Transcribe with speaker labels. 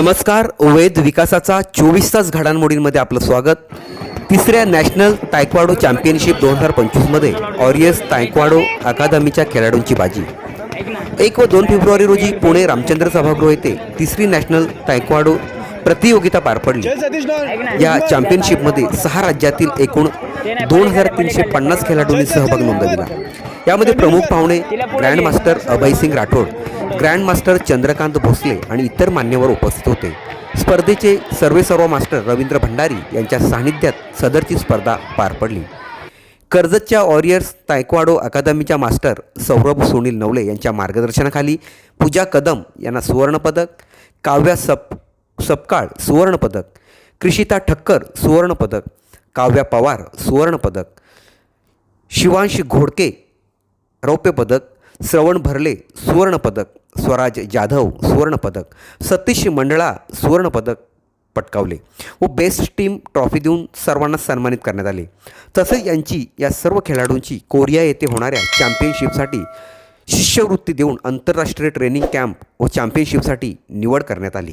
Speaker 1: नमस्कार वेद विकासाचा चोवीस तास घडामोडींमध्ये आपलं स्वागत. तिसऱ्या नॅशनल तायक्वाडो चॅम्पियनशिप दोन हजार पंचवीसमध्ये ऑरियस तायक्वाडो अकादमीच्या खेळाडूंची बाजी. एक व दोन फेब्रुवारी रोजी पुणे रामचंद्र सभागृह येथे तिसरी नॅशनल तायक्वाडो प्रतियोगिता पार पडली. या चॅम्पियनशिपमध्ये सहा राज्यातील एकूण दोन हजार तीनशे पन्नास खेळाडूंनी सहभाग नोंदविला. यामध्ये प्रमुख पाहुणे grand master Abhaysingh Rathod grand master Chandrakant Bhosale आणि इतर मान्यवर उपस्थित होते. स्पर्धेचे सर्वेसर्वा मास्टर रवींद्र भंडारी यांच्या सानिध्यात सदरची स्पर्धा पार पडली. कर्जतच्या वॉरियर्स तायक्वाडो अकादमीच्या मास्टर सौरभ सुनील नवले यांच्या मार्गदर्शनाखाली पूजा कदम यांना सुवर्णपदक काव्या सप सपकाळ सुवर्णपदक कृषिता ठक्कर सुवर्णपदक काव्या पवार सुवर्णपदक शिवांश घोडके रौप्यपदक श्रवण भरले सुवर्णपदक स्वराज जाधव सुवर्णपदक सतीश मंडळा सुवर्णपदक पटकावले. व बेस्ट टीम ट्रॉफी देऊन सर्वांना सन्मानित करण्यात आले. तसेच यांची या सर्व खेळाडूंची कोरिया येथे होणाऱ्या चॅम्पियनशिपसाठी शिष्यवृत्ती देऊन आंतरराष्ट्रीय ट्रेनिंग कॅम्प व चॅम्पियनशिपसाठी निवड करण्यात आली.